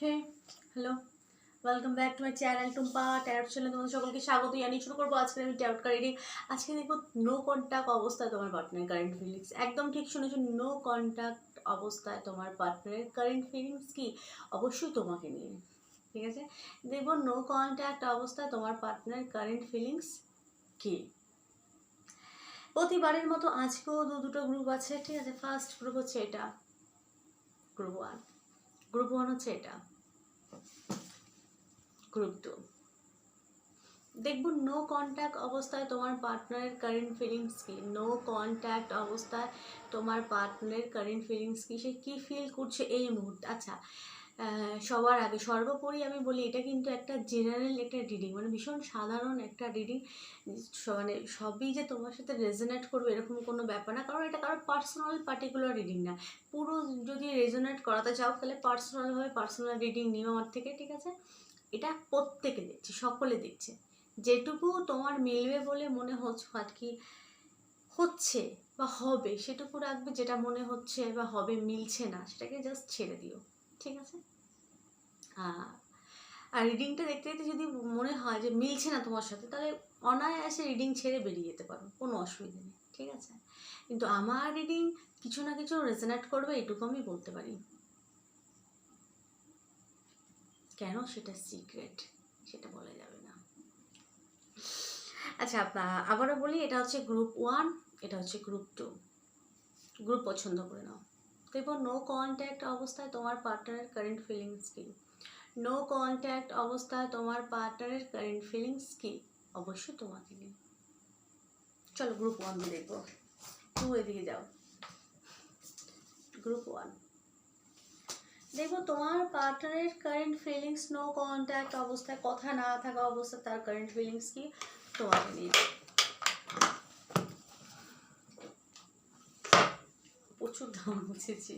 Hey hello welcome back to my channel Tumpa tarot channel তোমাদের সকলকে স্বাগত জানিয়ে শুরু করব আজকে আমি ট্যারট কার্ড আজকে দেখব নো কন্ট্যাক্ট অবস্থায় তোমার পার্টনার কারেন্ট ফিলিংস একদম ঠিক শুনেছো নো কন্ট্যাক্ট অবস্থায় তোমার পার্টনারের কারেন্ট ফিলিংস কি? অবশ্যই তোমাকে নিয়ে। ঠিক আছে? দেখব নো কন্ট্যাক্ট অবস্থায় তোমার পার্টনার কারেন্ট ফিলিংস কি? প্রতিবারের মতো আজকেও দু দুটো গ্রুপ আছে, ঠিক আছে? ফার্স্ট গ্রুপ হচ্ছে এটা। গ্রুপ ওয়ান গ্রুপ ওয়ান হচ্ছে এটা। গ্রুপ টু দেখব নো কন্ট্যাক্ট অবস্থায় তোমার পার্টনারের কারেন্ট ফিলিংস কি। নো কন্ট্যাক্ট অবস্থায় তোমার পার্টনারের কারেন্ট ফিলিংস কি, সে কী ফিল করছে এই মুহূর্তে। আচ্ছা সবার আগে সর্বোপরি আমি বলি, এটা কিন্তু একটা জেনারেল একটা রিডিং মানে ভীষণ সাধারণ একটা রিডিং মানে সবই যে তোমার সাথে রেজোনেট করবে এরকম কোনো ব্যাপার না, কারণ এটা কারোর পার্সোনাল পার্টিকুলার রিডিং না। পুরো যদি রেজোনেট করাতে চাও, তাহলে পার্সোনালভাবে পার্সোনাল রিডিং নিও আমার থেকে, ঠিক আছে? এটা প্রত্যেকে দেখছে, সকলে দেখছে। যেটুকু তোমার মিলবে বলে মনে হচ্ছে আর কি হচ্ছে বা হবে, সেটুকু রাখবে যেটা মনে হচ্ছে বা হবে মিলছে না, সেটাকে জাস্ট ছেড়ে দিও, ঠিক আছে? আর রিডিংটা দেখতে দেখতে যদি মনে হয় যে মিলছে না তোমার সাথে, তাহলে অনায়াসে রিডিং ছেড়ে বেরিয়ে যেতে পারো, কোনো অসুবিধা নেই, ঠিক আছে? কিন্তু আমার রিডিং কিছু না কিছু রেজনেট করবে, এটুকু আমি বলতে পারি। কেন সেটা সিক্রেট সেটা বলা যাবে না। আচ্ছা আবারও বলি, এটা হচ্ছে গ্রুপ ওয়ান এটা হচ্ছে গ্রুপ টু গ্রুপ পছন্দ করে নাও। দেখব নো কন্ট্যাক্ট অবস্থায় তোমার পার্টনারের কারেন্ট ফিলিংস কি? নো কন্ট্যাক্ট অবস্থায় তোমার পার্টনারের কারেন্ট ফিলিংস কি? অবশ্যই তোমাকে নিয়ে। চলো গ্রুপ ওয়ান দেখব। টু এদিকে যাও। গ্রুপ ওয়ান দেখব তোমার পার্টনারের কারেন্ট ফিলিংস নো কন্ট্যাক্ট অবস্থায়, কথা না থাকা অবস্থায় তার কারেন্ট ফিলিংস কি? তোমাকে নিয়ে প্রচুর ধান বুঝেছি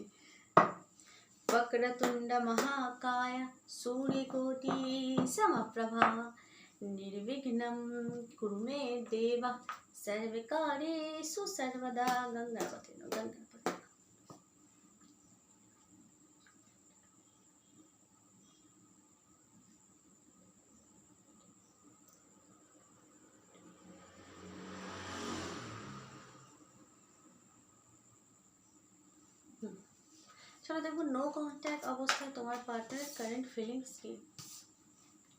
বক্রতুণ্ড মহাকায় সূর্যকোটি সমপ্রভা। নির্বিঘ্নম কুরুমে দেব। সর্বকারেষু সর্বদা গঙ্গা কথিন গঙ্গা। চলো দেখব নো কন্ট্যাক্ট অবস্থায় তোমার পার্টনারের কারেন্ট ফিলিংস কি?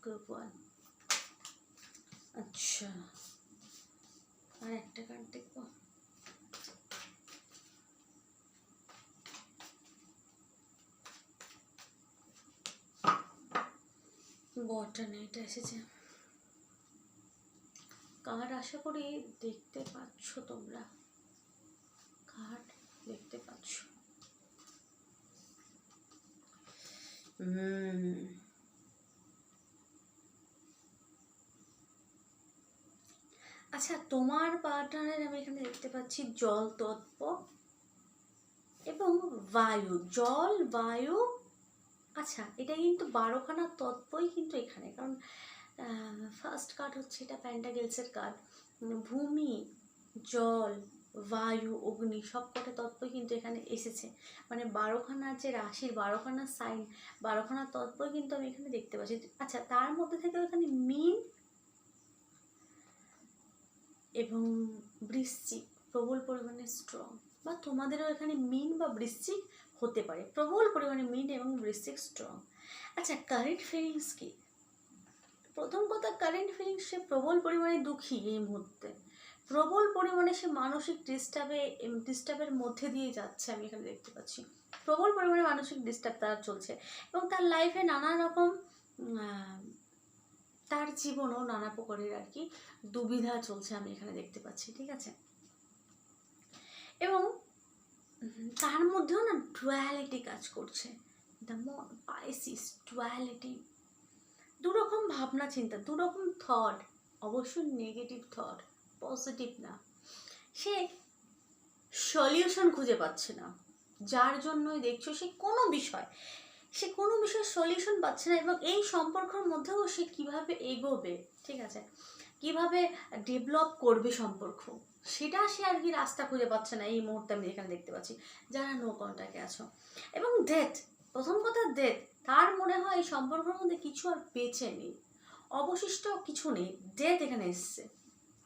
গ্রুপ ওয়ান আচ্ছা। আর একটা কার্ড দেখব। বটন এটা এসেছে। কার্ড আশা করি দেখতে পাচ্ছ তোমরা। কার্ড দেখতে পাচ্ছ হুম আচ্ছা তোমার পার্টনারের আমি এখানে দেখতে পাচ্ছি জল তত্ত্ব এবং বায়ু। জল, বায়ু আচ্ছা এটা কিন্তু বারোখানা তত্ত্বই কিন্তু এখানে, কারণ ফার্স্ট কার্ড হচ্ছে এটা প্যান্টাগেলসের কার্ড ভূমি, জল বায়ু, অগ্নি সব কটা তত্ত্বই কিন্তু এখানে এসেছে। মানে বারোখানা যে রাশির বারোখানা সাইন বারোখানা তত্ত্বই কিন্তু আমি এখানে দেখতে পাচ্ছি। আচ্ছা তার মধ্যে থেকে এখানে মিন এবং বৃশ্চিক, প্রবল পরিমাণে স্ট্রং বা তোমাদেরও এখানে মিন বা বৃশ্চিক হতে পারে। প্রবল পরিমাণে মিন এবং বৃশ্চিক স্ট্রং আচ্ছা কারেন্ট ফিলিংস কি? প্রথম কথা কারেন্ট ফিলিংস সে প্রবল পরিমাণে দুঃখী এই মুহূর্তে। প্রবল পরিমাণে সে মানসিক ডিস্টার্বে ডিস্টার্বের মধ্যে দিয়ে যাচ্ছে, আমি এখানে দেখতে পাচ্ছি। প্রবল পরিমাণে মানসিক ডিস্টার্ব তার চলছে এবং তার লাইফে নানা রকম তার জীবনও নানা প্রকারের আর কি দুবিধা চলছে আমি এখানে দেখতে পাচ্ছি, ঠিক আছে? এবং তার মধ্যেও না ডুয়ালিটি কাজ করছে। দ্য মন পাইসিস ডুয়ালিটি দুরকম ভাবনা চিন্তা দুরকম থট অবশ্যই নেগেটিভ থট পজিটিভ না। সে সলিউশন খুঁজে পাচ্ছে না। যার জন্যই দেখছ সে কোনো বিষয়, সে কোনো বিষয়ে সলিউশন পাচ্ছে না এবং এই সম্পর্কের মধ্যেও সে কীভাবে এগোবে, ঠিক আছে? কীভাবে ডেভেলপ করবে সম্পর্ক, সেটা সে আর কি রাস্তা খুঁজে পাচ্ছে না। এই মুহূর্তে আমি এখানে দেখতে পাচ্ছি, যারা নো কন্ট্যাক্টে আছো। এবং ডেথ প্রথম কথা ডেথ তার মনে হয় এই সম্পর্কের মধ্যে কিছু আর বেঁচে নেই। অবশিষ্ট কিছু নেই। ডেথ এখানে এসছে।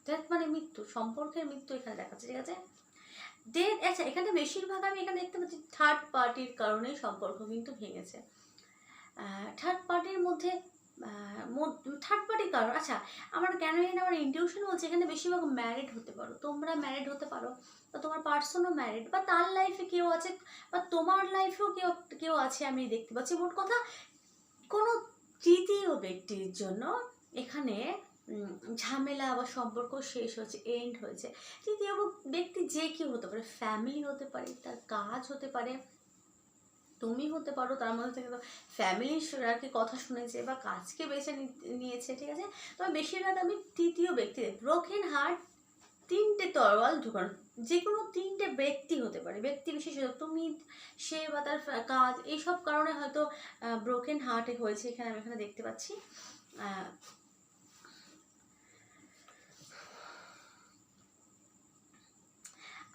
ডেথ মানে মৃত্যু, সম্পর্কের মৃত্যু এখানে দেখাচ্ছে, ঠিক আছে? ডেথ আচ্ছা এখানে বেশিরভাগ আমি এখানে দেখতে পাচ্ছি থার্ড পার্টির কারণেই সম্পর্ক কিন্তু ভেঙেছে। থার্ড পার্টির মধ্যে থার্ড পার্টির কারণ আচ্ছা আমার কেন এখানে আমার ইন্টিউশন বলছে, এখানে বেশিরভাগ ম্যারিড হতে পারো, তোমরা ম্যারিড হতে পারো, বা তোমার পার্সনও ম্যারিড বা তার লাইফে কেউ আছে, বা তোমার লাইফেও কেউ কেউ আছে, আমি দেখতে পাচ্ছি। মোট কথা, কোনো তৃতীয় ব্যক্তির জন্য এখানে ঝামেলা বা সম্পর্ক শেষ হয়েছে এন্ড হয়েছে। তৃতীয় ব্যক্তি যে কেউ হতে পারে ফ্যামিলি হতে পারে, তার কাজ হতে পারে, তুমি হতে পারো, তার মধ্যে থেকে তো ফ্যামিলির আর কি কথা শুনেছে বা কাজকে বেছে নিয়েছে, ঠিক আছে? তবে বেশিরভাগ আমি তৃতীয় ব্যক্তি ব্রোকেন হার্ট তিনটে তরোয়াল ঢুকানো। যে কোনো তিনটে ব্যক্তি হতে পারে, ব্যক্তি বিশেষ তুমি, সে বা তার কাজ, এইসব কারণে হয়তো ব্রোকেন হার্টে হয়েছে এখানে আমি এখানে দেখতে পাচ্ছি।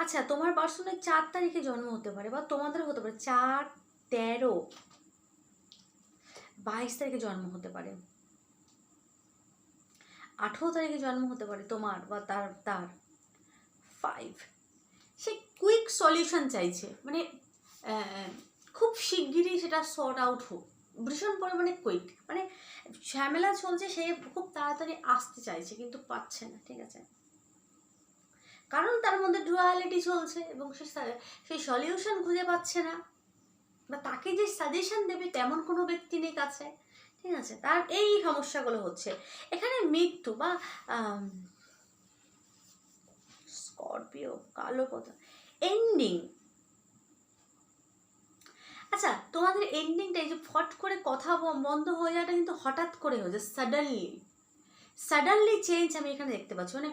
আচ্ছা তোমার পার্সনের চার তারিখে জন্ম হতে পারে বা তোমাদের হতে পারে। চার, তেরো, বাইশ তারিখে জন্ম হতে পারে। আঠেরো তারিখে জন্ম হতে পারে তোমার বা তার তার। ফাইভ সে কুইক সলিউশন চাইছে। মানে খুব শিগগিরই সেটা সর্ট আউট হোক। ভীষণ পরিমাণে কুইক মানে ঝামেলা চলছে, সে খুব তাড়াতাড়ি আসতে চাইছে, কিন্তু পাচ্ছে না, ঠিক আছে? কারণ তার মধ্যে ডুয়ালিটি চলছে এবং সে সেই সলিউশন খুঁজে পাচ্ছে না। বা তাকে যে সাজেশন দেবে তেমন কোনো ব্যক্তি নেই কাছে। ঠিক আছে? তার এই সমস্যাগুলো হচ্ছে। এখানে মৃত্যু বা স্করপিও কালো কথা এন্ডিং আচ্ছা তোমাদের এন্ডিংটা এই যে ফট করে কথা বন্ধ হয়ে যাওয়াটা কিন্তু হঠাৎ করে হয়েছে সাডেনলি সাডেনলি চেঞ্জ আমি এখানে দেখতে পাচ্ছি। মানে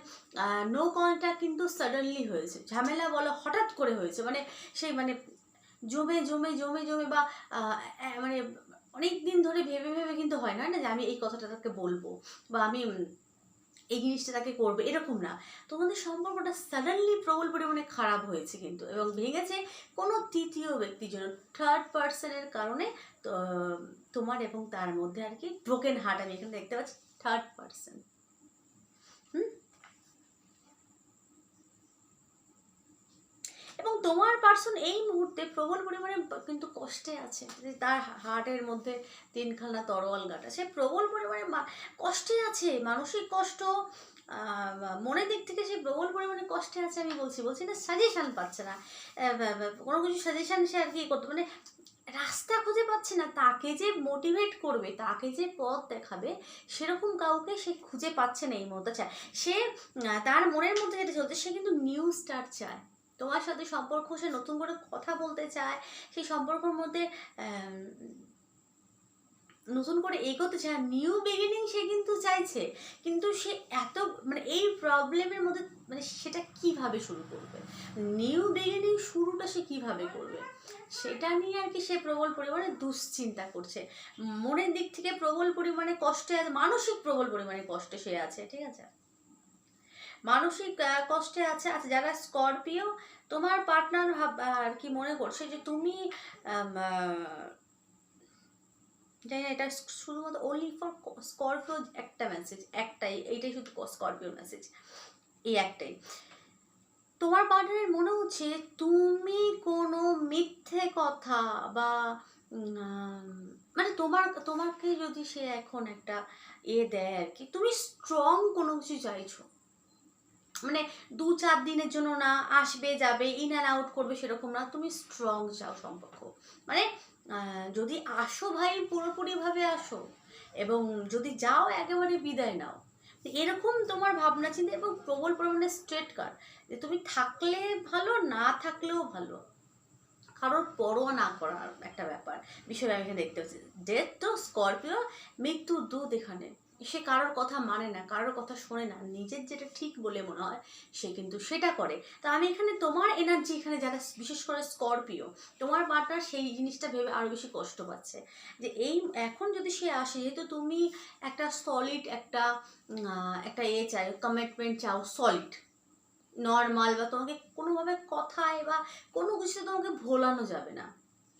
নো কলটা কিন্তু সাডেনলি হয়েছে। ঝামেলা বলো, হঠাৎ করে হয়েছে। মানে সেই মানে জমে জমে জমে জমে বা মানে অনেক দিন ধরে ভেবে ভেবে কিন্তু হয় না না যে আমি এই কথাটা তাকে বলব বা আমি এই জিনিসটা তাকে করবে, এরকম না। তোমাদের সম্পর্কটা সাডেনলি প্রবল পরিমাণে খারাপ হয়েছে কিন্তু এবং ভেঙেছে কোনো তৃতীয় ব্যক্তির জন্য। থার্ড পার্সনের কারণে তোমার এবং তার মধ্যে আর কি ব্রোকেন হার্ট আমি এখানে দেখতে পাচ্ছি। থার্ড পার্সন এবং তোমার পার্সন এই মুহূর্তে প্রবল পরিমাণে কিন্তু কষ্টে আছে। তার হার্টের মধ্যে তিনখানা তরোয়াল গাটা। সে প্রবল পরিমাণে কষ্টে আছে, মানসিক কষ্ট মনের দিক থেকে সে প্রবল পরিমাণে কষ্টে আছে আমি বলছি। বলছি না সাজেশন পাচ্ছে না। কোনো কিছু সাজেশন সে আর কি করতে মানে রাস্তা খুঁজে পাচ্ছে না, তাকে যে মোটিভেট করবে, তাকে যে পথ দেখাবে, সেরকম কাউকে সে খুঁজে পাচ্ছে না এই মতো চায় সে তার মনের মধ্যে যেটা চলছে, সে কিন্তু নিউ স্টার চায়। তোমার সাথে সম্পর্ক, সে নতুন করে কথা বলতে চায়, সেই সম্পর্কর মধ্যে নতুন করে এগোতে চায় নিউ বিগিনিং সে কিন্তু চাইছে। কিন্তু সে এত মানে এই প্রবলেমের মধ্যে মানে সেটা কীভাবে শুরু করবে? নিউ বিগিনিং শুরুটা সে কীভাবে করবে? সেটা নিয়ে আর কি সে প্রবল পরিমাণে দুশ্চিন্তা করছে। মনের দিক থেকে প্রবল পরিমাণে কষ্টে আছে, মানসিক প্রবল পরিমাণে কষ্টে সে আছে, ঠিক আছে? মানসিক কষ্টে আছে আচ্ছা যারা স্করপিও, তোমার পার্টনার আর কি মনে করছে যে তুমি জানি না, এটা শুধুমাত্র ওনলি ফর স্করপিও একটা মেসেজ একটাই, এইটাই শুধু স্করপিও মেসেজ এই একটাই। তোমার পার্টনারের মনে হচ্ছে তুমি কোনো মিথ্যে কথা বা মানে তোমার, তোমাকে যদি সে এখন একটা এ দেয় আর কি, তুমি স্ট্রং কোনো কিছু চাইছো? মানে দু চার দিনের জন্য না, আসবে, যাবে ইন অ্যান্ড আউট করবে সেরকম না, তুমি স্ট্রং চাও সম্পর্ক। মানে যদি আসো ভাই পুরোপুরিভাবে আসো এবং যদি যাও একেবারে বিদায় নাও এরকম তোমার ভাবনা চিন্তা এবং প্রবল পরিমাণে স্ট্রেট কার, যে তুমি থাকলে ভালো, না থাকলেও ভালো। কারোর পরোয়া না করার একটা ব্যাপার। বিষয় আমি এখানে দেখতে পাচ্ছি। ডেথ তো স্করপিও মৃত্যু দুধ এখানে। সে কারোর কথা মানে না, কারোর কথা শোনে না, নিজের যেটা ঠিক বলে মনে হয়, সে কিন্তু সেটা করে। তা আমি এখানে তোমার এনার্জি এখানে যারা বিশেষ করে স্করপিও তোমার পার্টনার সেই জিনিসটা ভেবে আরও বেশি কষ্ট পাচ্ছে। যে এই এখন যদি সে আসে, যেহেতু তুমি একটা সলিড একটা একটা এ চাই কমিটমেন্ট চাও সলিড নর্মাল বা তোমাকে কোনোভাবে কথায় বা কোনো কিছুতে তোমাকে ভোলানো যাবে না।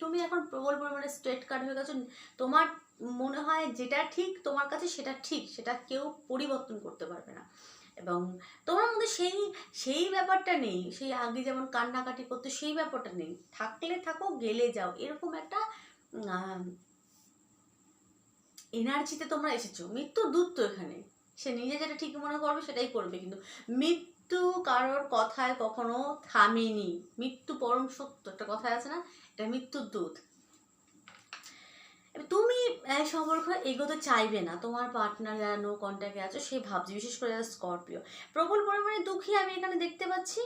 তুমি এখন প্রবল পরিমাণে স্ট্রেট কাট হয়ে গেছো, তোমার মনে হয় যেটা ঠিক তোমার কাছে সেটা ঠিক, সেটা কেউ পরিবর্তন করতে পারবে না। এবং তোমার মধ্যে সেই সেই ব্যাপারটা নেই, সেই আগে যেমন কান্নাকাটি করতে সেই ব্যাপারটা নেই। থাকলে থাকো, গেলে যাও, এরকম একটা এনার্জিতে তোমরা এসেছ। মৃত্যুর দূত তো এখানে। সে নিজে যেটা ঠিক মনে করবে সেটাই করবে, কিন্তু মৃত্যু কারোর কথায় কখনো থামেনি। মৃত্যু পরম সত্য, একটা কথায় আছে না? এটা মৃত্যুর দূত। তুমি সম্পর্ক এগোতে চাইবে না। তোমার পার্টনার যারা নো কন্ট্যাক্টে আছো, সে ভাবছে, বিশেষ করে যারা স্করপিও প্রবল পরিমাণে দুঃখী আমি এখানে দেখতে পাচ্ছি।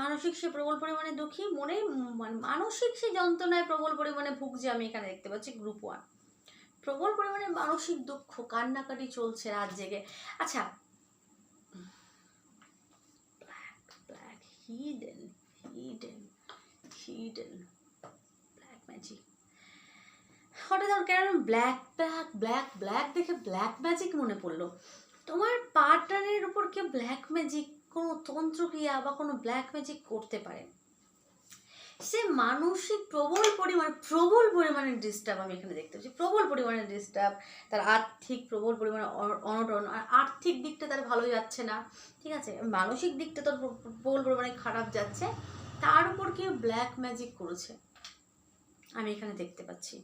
মানসিক সে প্রবল পরিমাণে দুঃখী, মনে মানে মানসিক সে যন্ত্রণায় প্রবল পরিমাণে ভুগছে আমি এখানে দেখতে পাচ্ছি গ্রুপ ওয়ান প্রবল পরিমাণে মানসিক দুঃখ, কান্নাকাটি চলছে রাত জেগে। আচ্ছা black black hidden hidden hidden হঠাৎ আমার কেন ব্ল্যাক ব্ল্যাক ব্ল্যাক ব্ল্যাক দেখে ব্ল্যাক ম্যাজিক মনে পড়ল। তোমার পার্টনারের উপর কেউ ব্ল্যাক ম্যাজিক কোনো তন্ত্রক্রিয়া বা কোনো ব্ল্যাক ম্যাজিক করতে পারে। সে মানসিক প্রবল পরিমাণে প্রবল পরিমাণে ডিস্টার্ব আমি এখানে দেখতে পাচ্ছি। প্রবল পরিমাণে ডিস্টার্ব তার আর্থিক প্রবল পরিমাণে অনটন, আর আর্থিক দিকটা তার ভালো যাচ্ছে না, ঠিক আছে? মানসিক দিকটা তার প্রবল পরিমাণে খারাপ যাচ্ছে, তার উপর কেউ ব্ল্যাক ম্যাজিক করেছে। আমি এখানে দেখতে পাচ্ছি।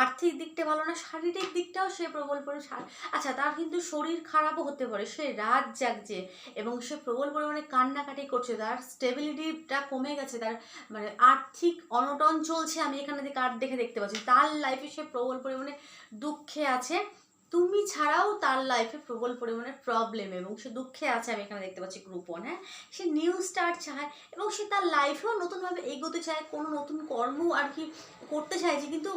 আর্থিক দিকটা ভালো না, শারীরিক দিকটাও সে প্রবল পরিমাণে আচ্ছা তার কিন্তু শরীর খারাপও হতে পারে। সে রাত জাগছে এবং সে প্রবল পরিমাণে কান্নাকাটি করছে। তার স্টেবিলিটিটা কমে গেছে, তার মানে আর্থিক অনটন চলছে, আমি এখানে থেকে দেখে দেখতে পাচ্ছি। তার লাইফে সে প্রবল পরিমাণে দুঃখে আছে। তুমি ছাড়াও তার লাইফে প্রবল পরিমাণে প্রবলেম এবং সে দুঃখে আছে, আমি এখানে দেখতে পাচ্ছি গ্রুপ ওয়ান হ্যাঁ? সে নিউ স্টার্ট চায় এবং সে তার লাইফেও নতুনভাবে এগোতে চায়, কোনো নতুন কর্ম আর কি করতে চাইছে কিন্তু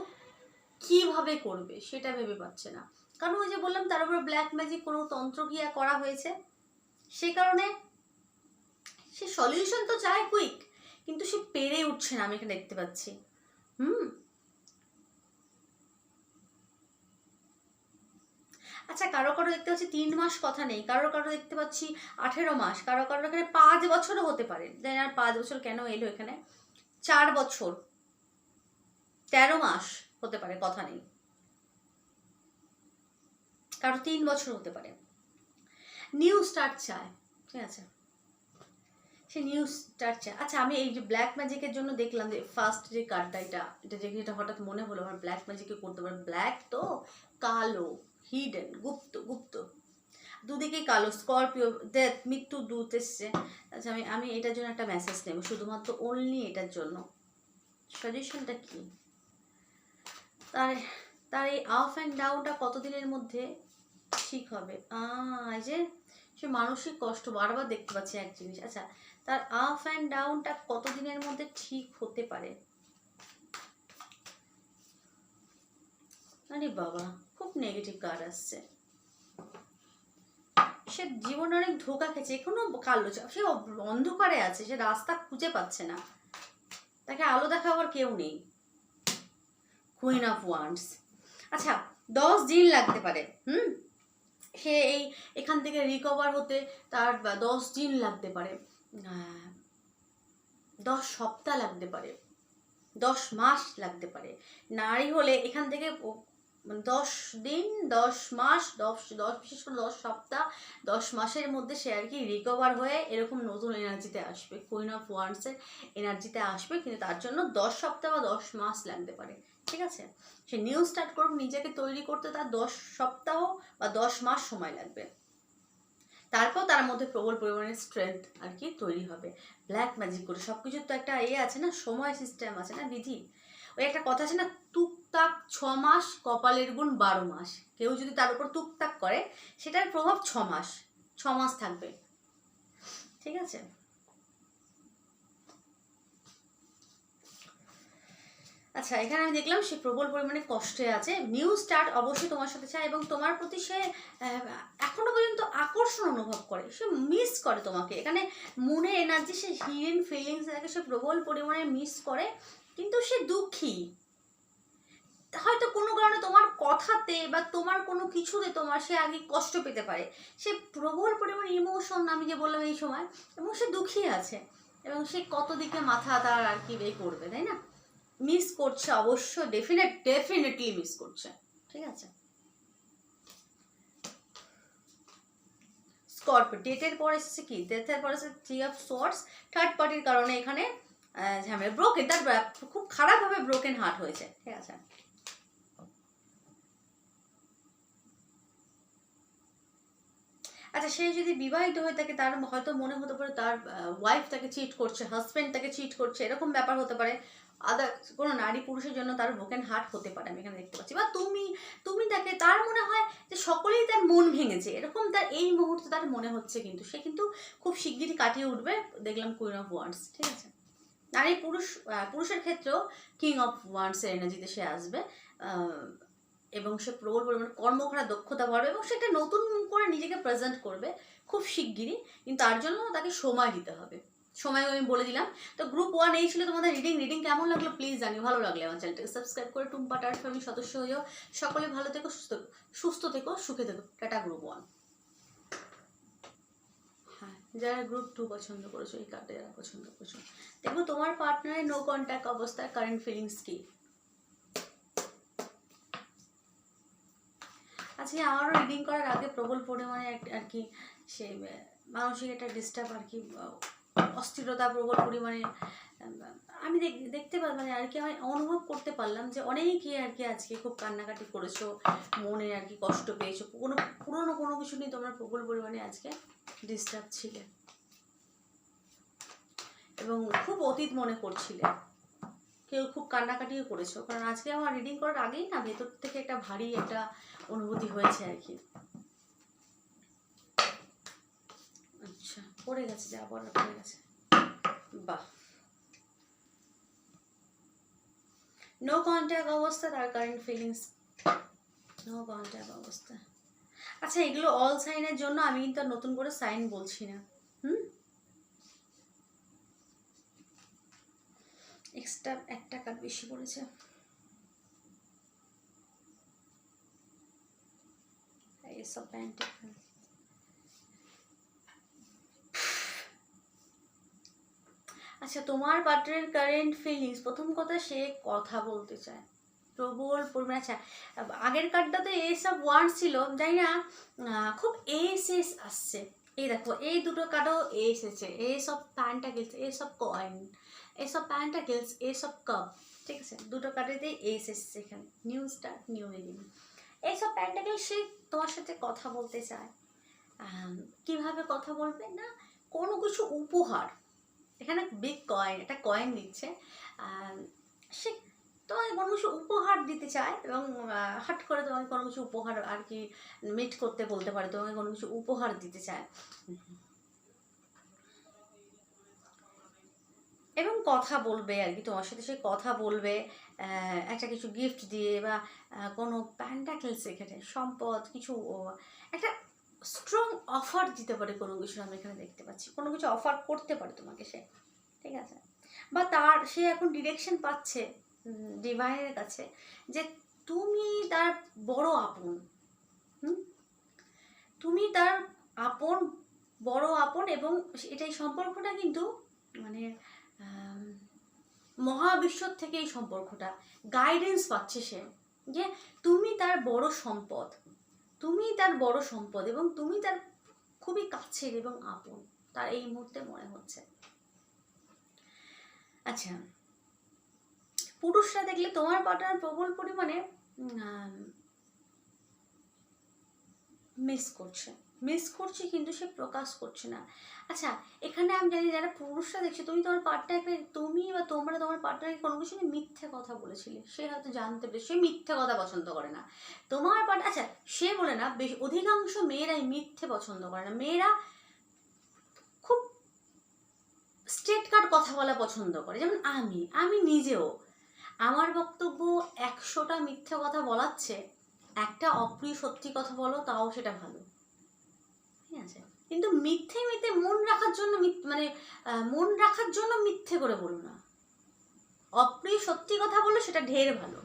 কীভাবে করবে সেটা ভেবে পাচ্ছে না। কারণ ওই যে বললাম, তার উপরে ব্ল্যাক ম্যাজিক কোনো তন্ত্রক্রিয়া করা হয়েছে? সে কারণে সে সলিউশন তো চায় কুইক কিন্তু সে পেরে উঠছে না, আমি এখানে দেখতে পাচ্ছি। হুম? আচ্ছা কারও কারও দেখতে পাচ্ছি তিন মাস কথা নেই, কারও কারও দেখতে পাচ্ছি আঠেরো মাস, কারও কারও এখানে পাঁচ বছরও হতে পারে। জানি আর পাঁচ বছর কেন এলো এখানে? চার বছর, তেরো মাস হতে পারে, কথা নেই। কারও তিন বছর হতে পারে। নিউ স্টার্ট চায়, ঠিক আছে? সে নিউ স্টার্ট চায়। আচ্ছা আমি এই যে ব্ল্যাক ম্যাজিকের জন্য দেখলাম যে ফার্স্ট যে কার্ডটা এটা এটা দেখে এটা হঠাৎ মনে হলো আমার ব্ল্যাক ম্যাজিকে করতে পারে। ব্ল্যাক তো কালো হিডেন গুপ্ত গুপ্ত। দুদিকেই কালো স্করপিও ডেথ মৃত্যু দূত এসছে। আচ্ছা আমি আমি এটার জন্য একটা মেসেজ নেব। শুধুমাত্র অনলি এটার জন্য। সাজেশনটা কি? তার তার এই আপ অ্যান্ড ডাউনটা কতদিনের মধ্যে ঠিক হবে? আহ, যে সে মানসিক কষ্ট বারবার দেখতে পাচ্ছি এক জিনিস। আচ্ছা তার আপ অ্যান্ড ডাউনটা কতদিনের মধ্যে ঠিক হতে পারে? আরে বাবা খুব নেগেটিভ কার্ড আসছে। সে জীবনে অনেক ধোকা খেয়েছে এখনও কালো সে অন্ধকারে আছে সে রাস্তা খুঁজে পাচ্ছে না। তাকে আলো দেখাবার কেউ নেই। কুইন অফ ওয়ান্ডস আচ্ছা দশ দিন লাগতে পারে, হুম? সে এই, এখান থেকে রিকভার হতে তার দশ দিন লাগতে পারে। দশ সপ্তাহ লাগতে পারে। দশ মাস লাগতে পারে। নারী হলে এখান থেকে মানে দশ দিন, দশ মাস, দশ দশ, বিশেষ করে দশ সপ্তাহ, দশ মাসের মধ্যে সে আর কি রিকভার হয়ে এরকম নতুন এনার্জিতে আসবে। কুইন অফ ওয়ান্ডসের এনার্জিতে আসবে, কিন্তু তার জন্য দশ সপ্তাহ বা দশ মাস লাগতে পারে। ঠিক আছে? সে নিউ স্টার্ট করুক, নিজেকে তৈরি করতে তার দশ সপ্তাহ বা দশ মাস সময় লাগবে। তারপর তার মধ্যে প্রবল পরিমাণে স্ট্রেংথ আর কি তৈরি হবে। ব্ল্যাক ম্যাজিক করে সব কিছুর তো একটা এ আছে না, সময় সিস্টেম আছে না বিধি? ওই একটা কথা আছে না, টুকটাক ছ মাস, কপালের গুণ বারো মাস। কেউ যদি তার উপর টুকটাক করে, সেটার প্রভাব ছ মাস ছ মাস থাকবে। ঠিক আছে? আচ্ছা এখানে আমি দেখলাম সে প্রবল পরিমাণে কষ্টে আছে। নিউ স্টার্ট অবশ্যই তোমার সাথে চায় এবং তোমার প্রতি সে এখনও পর্যন্ত আকর্ষণ অনুভব করে। সে মিস করে তোমাকে। এখানে মনে এনার্জি সে হিডেন ফিলিংস এটাকে সে প্রবল পরিমাণে মিস করে, কিন্তু সে দুঃখী। হয়তো কোনো কারণে তোমার কথাতে বা তোমার কোনো কিছুতে তোমার সে আগে কষ্ট পেতে পারে। সে প্রবল পরিমাণে ইমোশন আমি যে বললাম এই সময়, এবং সে দুঃখী আছে। এবং সে কত দিকে মাথা তার আর কি বে করবে, তাই না? মিস করছে অবশ্য ডেফিনেট ডেফিনেটলি মিস করছে। ঠিক আছে? ডেটের পর এসেছে কি? ডেটের পর এসেছে থ্রি অফ সোর্স থার্ড পার্টির কারণে এখানে ব্রোকেন তার খুব খারাপভাবে ব্রোকেন হার্ট হয়েছে। ঠিক আছে? আচ্ছা সে যদি বিবাহিত হয়ে থাকে, তার হয়তো মনে হতে পারে তার ওয়াইফ তাকে চিট করছে হাজব্যান্ড তাকে চিট করছে, এরকম ব্যাপার হতে পারে। আদার কোনো নারী পুরুষের জন্য তার ব্রোকেন হার্ট হতে পারে, আমি এখানে দেখতে পাচ্ছি। বা তুমি তুমি তাকে, তার মনে হয় যে সকলেই তার মন ভেঙেছে, এরকম তার এই মুহূর্তে তার মনে হচ্ছে কিন্তু, সে কিন্তু খুব শিগগিরই কাটিয়ে উঠবে, দেখলাম কুইন অফ ওয়ান্ডস ঠিক আছে? নারী পুরুষ পুরুষের ক্ষেত্রেও কিং অফ ওয়ান্ডসের এনার্জিতে সে আসবে এবং সে প্রবল পরিমাণে কর্ম করার দক্ষতা বাড়বে, এবং সেটা নতুন করে নিজেকে প্রেজেন্ট করবে, খুব শিগগিরই, কিন্তু তার জন্য তাকে সময় দিতে হবে। সময় আমি বলে দিলাম। তো গ্রুপ ওয়ান এই ছিল তোমাদের রিডিং রিডিং কেমন লাগল প্লিজ জানিও ভালো লাগলে আমার চ্যানেলটাকে সাবস্ক্রাইব করে টুম্পা টার ফ্যামিলি সদস্য হয়ে যাও সকলে ভালো থেকো সুস্থ সুস্থ থেকো সুখে থেকো। টাটা গ্রুপ ওয়ান হ্যাঁ যারা গ্রুপ টু পছন্দ করেছ এই কার্ডটা যারা পছন্দ করেছ। দেখো তোমার পার্টনারের নো কন্ট্যাক্ট অবস্থায় কারেন্ট ফিলিংস কি? আজকে আমারও রিডিং করার আগে প্রবল পরিমাণে আর কি সে আহ, মানসিক একটা ডিস্টার্ব আর কি অস্থিরতা প্রবল পরিমাণে, আমি দেখ- দেখতে পার মানে আর কি আমি অনুভব করতে পারলাম যে অনেকেই আর কি আজকে খুব কান্নাকাটি করেছ, মনে আর কি কষ্ট পেয়েছ, কোনো, পুরনো কোনো কিছু নিয়ে তোমরা প্রবল পরিমাণে আজকে ডিস্টার্ব ছিলে। এবং খুব অতীত মনে করছিলে। কেউ খুব কান্নাকাটিও করেছ, কারণ আজকে আমার রিডিং করার আগেই না ভেতর থেকে একটা ভারী একটা অনুভূতি হয়েছে আর কি আচ্ছা পড়ে গেছে, যা বলার পড়ে গেছে। বাহ। নো কন্ট্যাক্ট অবস্থা, তার কারেন্ট ফিলিংস নো কন্ট্যাক্ট অবস্থা। আচ্ছা এগুলো অল সাইনের জন্য আমি কিন্তু নতুন করে সাইন বলছি না। হুম? এক্সট্রা একটা কার্ড বেশি পড়েছে। এসব প্যান্ট আচ্ছা তোমার পার্টনারের কারেন্ট ফিলিংস প্রথম কথা সে কথা বলতে চায়। প্রবল পরিমাণে আচ্ছা আগের কার্ডটাতে এসব ওয়ার্ড ছিল, জানি না খুব এস এস আসছে। এই দেখো, এই দুটো কার্ডও এ। এসেছে এসব প্যান্টাকেলস এসব কয়েন এসব প্যান্টাকেলস এসব কাপ ঠিক আছে? দুটো কার্ডেতেই এস এসছে এখানে। নিউ স্টার্ট নিউ বিগিনিং এইসব প্যান্টাকেল সে তোমার সাথে কথা বলতে চায়। কীভাবে কথা বলবে? না, কোনো কিছু উপহার। এখানে বিগ কয়েন একটা কয়েন দিচ্ছে সে তোমাকে কোনো কিছু উপহার দিতে চায় এবং হট করে তোমাকে কোনো কিছু উপহার আর কি মিট করতে বলতে পারে, তোমাকে কোনো কিছু উপহার দিতে চায়। এবং কথা বলবে আর কি, তোমার সাথে সে কথা বলবে একটা কিছু গিফট দিয়ে বা কোনো প্যান্টাকেলস এখানে, সম্পদ, কিছু একটা স্ট্রং অফার দিতে পারে কোনো কিছু আমি এখানে দেখতে পাচ্ছি। কোনো কিছু অফার করতে পারে তোমাকে সে, ঠিক আছে? বা তার, সে এখন ডিরেকশন পাচ্ছে ডিভাইনের কাছে যে তুমি তার বড় আপন তুমি তার আপন, বড় আপন এবং এটা এই সম্পর্কটা কিন্তু মানে মহাবিশ্বর থেকে এই সম্পর্কটা গাইডেন্স পাচ্ছে সে যে তুমি তার বড় সম্পদ। তুমি তার বড় সম্পদ এবং তুমি তার খুবই কাছের এবং আপন। তার এই মুহূর্তে মনে হচ্ছে। আচ্ছা পুরুষরা দেখলে তোমার পার্টনার প্রবল পরিমাণে মিস করছে। মিস করছে কিন্তু সে প্রকাশ করছে না। আচ্ছা এখানে আমি জানি যারা পুরুষরা দেখছে, তুমি তোমার পার্টনারকে তুমি বা তোমরা তোমার পার্টনারকে কোনো কিছু নিয়ে মিথ্যে কথা বলেছিলে। সে হয়তো জানতে পেরে সে মিথ্যে কথা পছন্দ করে না। তোমার পার্ট আচ্ছা সে বলে না, বেশ অধিকাংশ মেয়েরাই মিথ্যে পছন্দ করে না। মেয়েরা খুব স্ট্রেট কাট কথা বলা পছন্দ করে। যেমন আমি আমি নিজেও। আমার বক্তব্য একশোটা মিথ্যে কথা বলাচ্ছে, একটা অপ্রিয় সত্যি কথা বলো, তাও সেটা ভালো। ঠিক আছে? কিন্তু মিথ্যে মিথ্যে মন রাখার জন্য মানে মন রাখার জন্য মিথ্যে করে বলো না। অপ্রিয় সত্যি কথা বলো সেটা ঢের ভালো।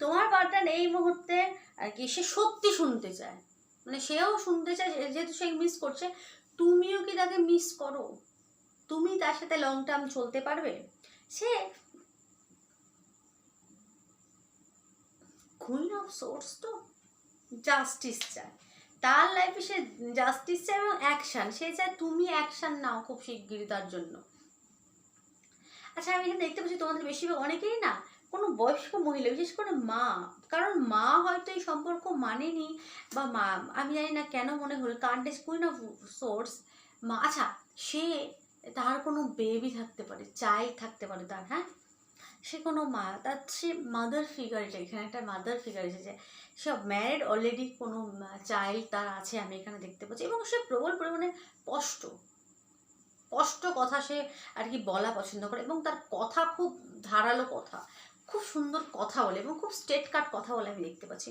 তোমার পার্টনার এই মুহূর্তে, আর কি, সে সত্যি শুনতে চায়। মানে সেও শুনতে চায় যেহেতু সে মিস করছে, তুমিও কি তাকে মিস করো? তুমি তার সাথে লং টার্ম চলতে পারবে? সে কুইন অফ সোর্স তো জাস্টিস চায়। তার লাইফে সে জাস্টিস চায় এবং অ্যাকশন সে চায় তুমি অ্যাকশন নাও খুব শিগগিরই তার জন্য। আচ্ছা আমি এখানে দেখতে পাচ্ছি তোমাদের বেশিরভাগ অনেকেই না কোনো বয়স্ক মহিলা, বিশেষ করে মা, কারণ মা হয়তো এই সম্পর্ক মানেনি বা মা, আমি জানি না কেন মনে হলো কান্টেস কুইন অফ সোর্স মা আচ্ছা সে তার কোনো বেবি থাকতে পারে চাইল্ড থাকতে পারে তার হ্যাঁ? সে কোনো মা, তার সে মাদার ফিগার এটা, এখানে একটা মাদার ফিগার এসেছে সে ম্যারিড অলরেডি কোনো চাইল্ড তার আছে, আমি এখানে দেখতে পাচ্ছি। এবং সে প্রবল পরিমাণে স্পষ্ট স্পষ্ট কথা সে আর কি বলা পছন্দ করে এবং তার কথা খুব ধারালো কথা, খুব সুন্দর কথা বলে এবং খুব স্টেট কাট কথা বলে আমি দেখতে পাচ্ছি।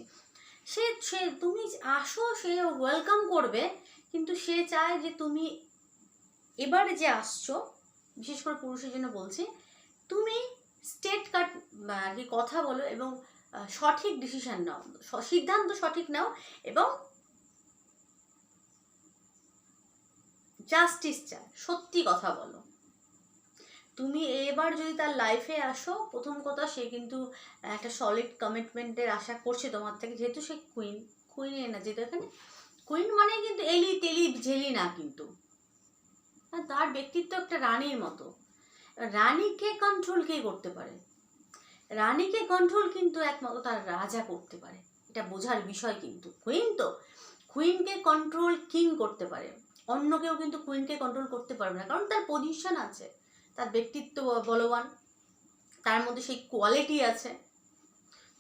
সে সে, তুমি আসো, সে ওয়েলকাম করবে, কিন্তু সে চায় যে তুমি এবারে যে আসছো, বিশেষ করে পুরুষের জন্য বলছি, তুমি স্টেট কাট আর কি কথা বলো এবং সঠিক ডিসিশন নাও। সিদ্ধান্ত সঠিক নাও এবং জাস্টিস চায় সত্যি কথা বলো। তুমি এবার যদি তার লাইফে আসো, প্রথম কথা সে কিন্তু একটা সলিড কমিটমেন্টের আশা করছে তোমার থেকে। যেহেতু সে কুইন কুইন এনার্জি তো এখানে কুইন মানে কিন্তু এলি তেলি ঝেলি না কিন্তু। তার ব্যক্তিত্ব একটা রানীর মতো। রানীকে কন্ট্রোল কে করতে পারে? রানীকে কন্ট্রোল কিন্তু একমাত্র তার রাজা করতে পারে। এটা বোঝার বিষয় কিন্তু। কুইন তো কুইনকে কন্ট্রোল কিং করতে পারে। অন্য কেউ কিন্তু কুইনকে কন্ট্রোল করতে পারবে না। কারণ তার পজিশন আছে। তার ব্যক্তিত্ব বলবান। তার মধ্যে সেই কোয়ালিটি আছে।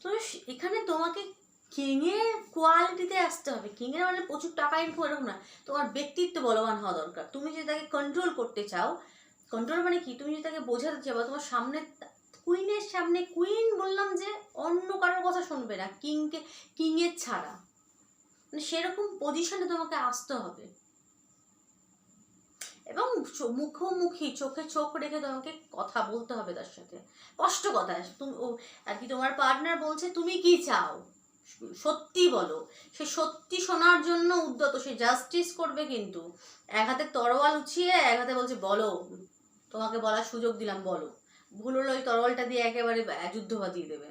তো এখানে তোমাকে কিংয়ের কোয়ালিটিতে আসতে হবে। কিংয়ের মানে প্রচুর টাকা ইনকাম এরকম না। তোমার ব্যক্তিত্ব বলবান হওয়া দরকার। তুমি যদি তাকে কন্ট্রোল করতে চাও কন্ট্রোল মানে কি? তুমি যদি তাকে বোঝাতে চাও তোমার সামনে কুইনের সামনে কুইন বললাম যে অন্য কারোর কথা শুনবে না কিংকে কিংয়ের ছাড়া। মানে সেরকম পজিশনে তোমাকে আসতে হবে। এবং মুখোমুখি, চোখে চোখ রেখে তোমাকে কথা বলতে হবে তার সাথে। স্পষ্ট কথা, তুমি আর কি তোমার পার্টনার বলছে, তুমি কি চাও? সত্যি বলো। সে সত্যি শোনার জন্য উদ্যত, সে জাস্টিস করবে কিন্তু। এক হাতে তরোয়াল উঠিয়ে, এক হাতে বলছে, বলো তোমাকে বলার সুযোগ দিলাম, বলো। ভুল হলো ওই তরোয়ালটা দিয়ে একেবারে যুদ্ধ বাজিয়ে দেবে।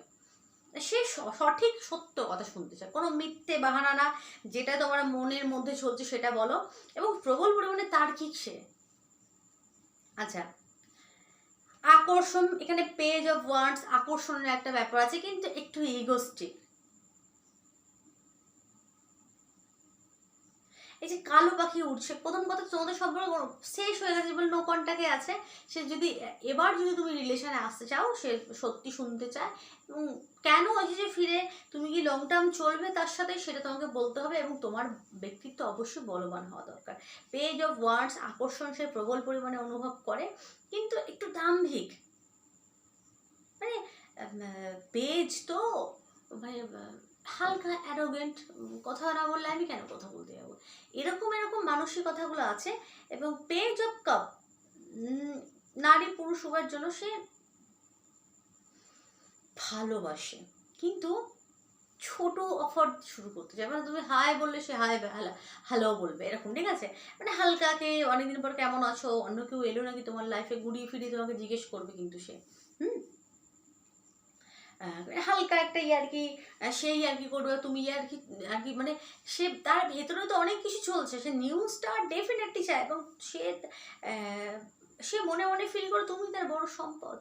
সে সঠিক সত্য কথা শুনতে চায়। কোনো মিথ্যে বাহানা না, যেটা তোমার মনের মধ্যে চলছে সেটা বলো। এবং প্রবল পরিমাণে তার্কিক সে। আচ্ছা আকর্ষণ, এখানে পেজ অফ ওয়ার্ডস আকর্ষণের একটা ব্যাপার আছে, কিন্তু একটু ইগোস্টিক এই যে কালো পাখি উঠছে প্রথম কথা তোমাদের সম্পর্ক শেষ হয়ে গেছে, বলে নো কন্ট্যাক্টে আছে। সে যদি, এবার যদি তুমি রিলেশনে আসতে চাও, সে সত্যি শুনতে চায়। এবং কেন এসেছে ফিরে, তুমি কি লং টার্ম চলবে তার সাথে, সেটা তোমাকে বলতে হবে এবং তোমার ব্যক্তিত্ব অবশ্যই বলবান হওয়া দরকার। পেজ অফ ওয়ার্ডস আকর্ষণ সে প্রবল পরিমাণে অনুভব করে, কিন্তু একটু দাম্ভিক। মানে পেজ তো মানে হালকা অ্যারোগেন্ট কথা না বললে আমি কেন কথা বলতে যাব? এরকম এরকম মানসিকতাগুলো আছে এবং পেজ অফ কাপ নারী পুরুষ উভয়ের জন্য সে ভালোবাসে। কিন্তু ছোট অফার শুরু করতে চায়। মানে তুমি হাই বললে সে হাই হ্যালো বলবে, এরকম, ঠিক আছে? মানে হালকাকে, অনেকদিন পর কেমন আছো? অন্য কেউ এলো নাকি তোমার লাইফে ঘুরিয়ে ফিরিয়ে তোমাকে জিজ্ঞেস করবে কিন্তু সে। হালকা একটা আর কি সেই আর কি করবে, তুমি ইয়ার্কি আর কি মানে সে, তার ভেতরে তো অনেক কিছু চলছে, সে নিউজটা ডেফিনেটলি চায় এবং সে সে মনে মনে ফিল করে তুমি তার বড় সম্পদ।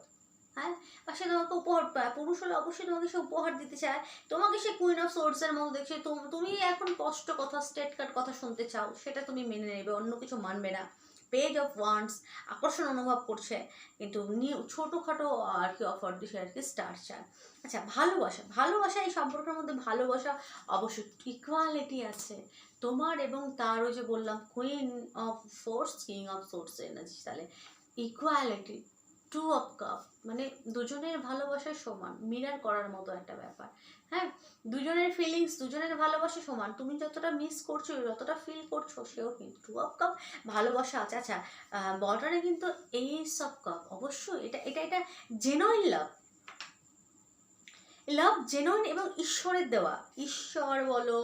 হ্যাঁ? বা সে তোমাকে উপহার পায়, পুরুষ হলে অবশ্যই তোমাকে সে উপহার দিতে চায়। তোমাকে সে কুইন অফ সোর্সের মতো দেখছে তুমি এখন স্পষ্ট কথা স্টেট কাট কথা শুনতে চাও, সেটা তুমি মেনে নেবে, অন্য কিছু মানবে না। পেজ অফ ওয়ান্স আকর্ষণ অনুভব করছে, কিন্তু নিউ ছোটোখাটো আর কি অফার দিচ্ছে আর কি স্টার চায়। আচ্ছা ভালোবাসা ভালোবাসা এই সম্পর্কের মধ্যে ভালোবাসা অবশ্যই ইকুয়ালিটি আছে? তোমার এবং তার ওই যে বললাম queen of source king of source energy তাহলে ইকুয়ালিটি টু অফ কাপ মানে দুজনের ভালোবাসা সমান মিরার করার মতো একটা ব্যাপার। হ্যাঁ দুজনের ফিলিংস দুজনের ভালোবাসা সমান, তুমি যতটা মিস করছ, যতটা ফিল করছ, সেও কিন্তু টু অফ কাপ ভালোবাসা আছে। আচ্ছা বর্ডারে কিন্তু এই সব কাপ অবশ্যই এটা এটা এটা জেনুইন লাভ লাভ জেনুইন এবং ঈশ্বরের দেওয়া। ঈশ্বর বলো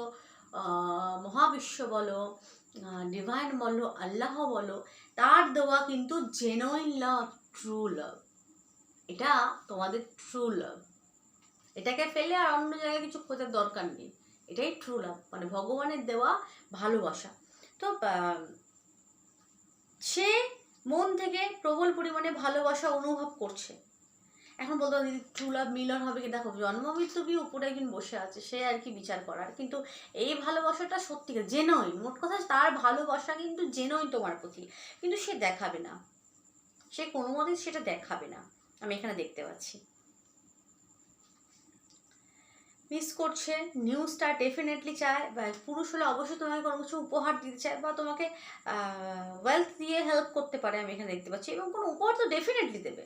মহাবিশ্ব বলো ডিভাইন বলো, আল্লাহ বলো, তার দেওয়া কিন্তু জেনুইন লাভ ট্রু লাভ এটা তোমাদের ট্রু লাভ এটাকে ফেলে আর অন্য জায়গায় কিছু খোঁজার দরকার নেই। এটাই ট্রু লাভ মানে ভগবানের দেওয়া ভালোবাসা। তো সে মন থেকে প্রবল পরিমাণে ভালোবাসা অনুভব করছে। এখন বলতে পারো ট্রু লাভ মিলন হবে কি? দেখো, জন্ম মৃত্যু কি উপরে একজন বসে আছে, সে আর কি বিচার করার। কিন্তু এই ভালোবাসাটা সত্যিকার, জেনইন। মোট কথা তার ভালোবাসা কিন্তু জেনইন তোমার প্রতি। কিন্তু সে দেখাবে না। সে কোনো মতেই সেটা দেখাবে না। আমি এখানে দেখতে পাচ্ছি। মিস করছে নিউজটা ডেফিনেটলি চায়, বা পুরুষ হলে অবশ্যই তোমাকে কোনো কিছু উপহার দিতে চায়, বা তোমাকে ওয়েলথ দিয়ে হেল্প করতে পারে, আমি এখানে দেখতে পাচ্ছি, এবং কোনো উপহার তো ডেফিনেটলি দেবে।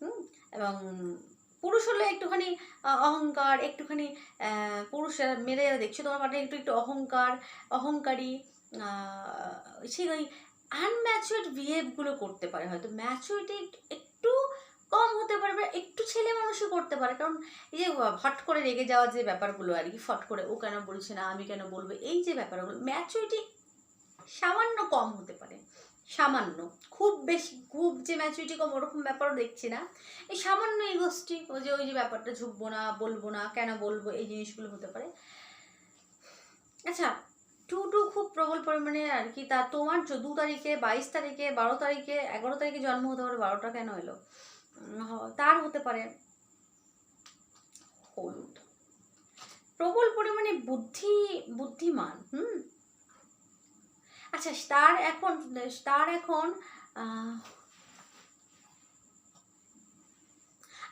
হুম? এবং পুরুষ হলে একটুখানি অহংকার, একটুখানি পুরুষ মেরে দেখছ, তোমার পাটে একটু একটু অহংকার, অহংকারী সেই ওই আনম্যাচুয়ার্ড বিহেভগুলো করতে পারে। হয়তো ম্যাচুরিটি একটু কম হতে পারে বা একটু ছেলে মানুষও করতে পারে। কারণ এই যে ফট করে রেগে যাওয়ার যে ব্যাপারগুলো আর কি, ফট করে ও কেন বলছে না, আমি কেন বলব, এই যে ব্যাপারগুলো ম্যাচুরিটি সামান্য কম হতে পারে। সামান্য, খুব বেশি, খুব যে ম্যাচুরিটি কম, ওরকম ব্যাপারও দেখছি না। এই সামান্য এই গোষ্ঠী ওই যে ওই যে ব্যাপারটা ঝুঁকবো না, বলব না, কেন বলব, এই জিনিসগুলো হতে পারে। আচ্ছা টু টু খুব প্রবল পরিমাণে আর কি। তা তোমার দু তারিখে, বাইশ তারিখে, বারো তারিখে, এগারো তারিখে জন্ম হতে পারে, বারোটা কেন এলো? তার হতে পারে। হলুদ। প্রবল পরিমাণে বুদ্ধি, বুদ্ধিমান, হুম? আচ্ছা তার এখন তার এখন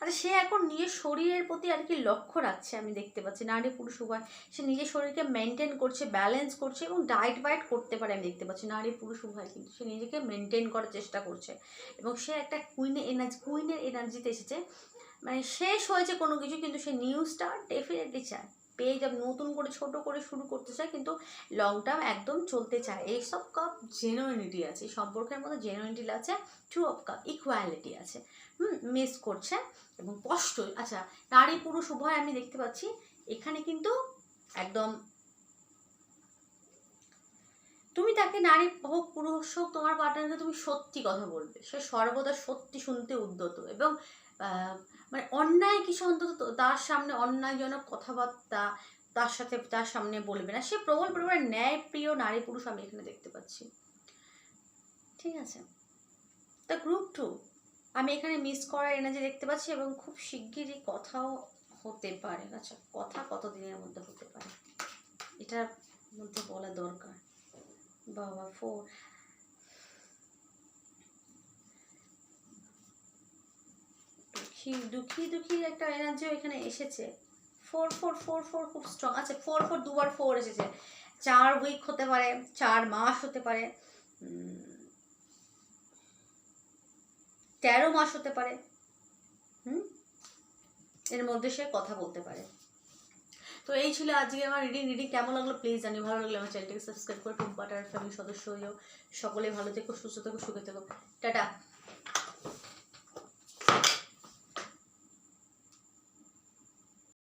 আচ্ছা সে এখন নিজের শরীরের প্রতি আর কি লক্ষ্য রাখছে, আমি দেখতে পাচ্ছি। নারী পুরুষ উভয়, সে নিজের শরীরকে মেনটেন করছে ব্যালেন্স করছে এবং ডায়েট বায়েট করতে পারে, আমি দেখতে পাচ্ছি। নারী পুরুষ উভয় কিন্তু সে নিজেকে মেনটেন করার চেষ্টা করছে। এবং সে একটা কুইনের এনার্জি কুইনের এনার্জিতে এসেছে। মানে শেষ হয়েছে কোনো কিছু, কিন্তু সে নিউজটা ডেফিনেটলি চায়। পেয়ে যাবে, নতুন করে, ছোট করে শুরু করতে চায়, কিন্তু লং টার্ম একদম চলতে চায়। এইসব কাপ জেনুইনিটি আছে সম্পর্কের মধ্যে জেনুইনিটি আছে টু অফ কাপ ইকুয়ালিটি আছে। হুম মিস করছে এবং স্পষ্ট আচ্ছা নারী পুরুষ উভয় আমি দেখতে পাচ্ছি, এখানে কিন্তু একদম তুমি তাকে নারী হোক, পুরুষ হোক, তোমার পার্টনারকে তুমি সত্যি কথা বলবে। সে সর্বদা সত্যি শুনতে উদ্যত এবং মানে অন্যায় কিছু অন্তত তার সামনে অন্যায়জনক কথাবার্তা তার সাথে তার সামনে বলবে না। সে প্রবল পরিমাণে ন্যায়প্রিয় নারী পুরুষ আমি এখানে দেখতে পাচ্ছি। ঠিক আছে? তা গ্রুপ টু আমি এখানে মিস করার এনার্জি দেখতে পাচ্ছি এবং খুব শিগগিরই কথাও হতে পারে। আচ্ছা কথা কতদিনের মধ্যে হতে পারে? এটার মধ্যে বলা দরকার। বাবা ফোর দুঃখী দুঃখী দুঃখী একটা এনার্জিও এখানে এসেছে। ফোর ফোর ফোর ফোর খুব স্ট্রং আচ্ছা ফোর ফোর দুবার ফোর এসেছে। চার উইক হতে পারে, চার মাস হতে পারে তেরো মাস হতে পারে, হুম? এর মধ্যে সে কথা বলতে পারে। তো এই ছিল আজকে আমার রিডিং রিডিং কেমন লাগল? প্লিজ জানি ভালো লাগল আমার চ্যানেলটাকে সাবস্ক্রাইব করে। টুম্পাটার ফ্যামিলির সদস্য হয়েও সকলে ভালো থেকো, সুস্থ থেকো, সুখে থেকো। টাটা।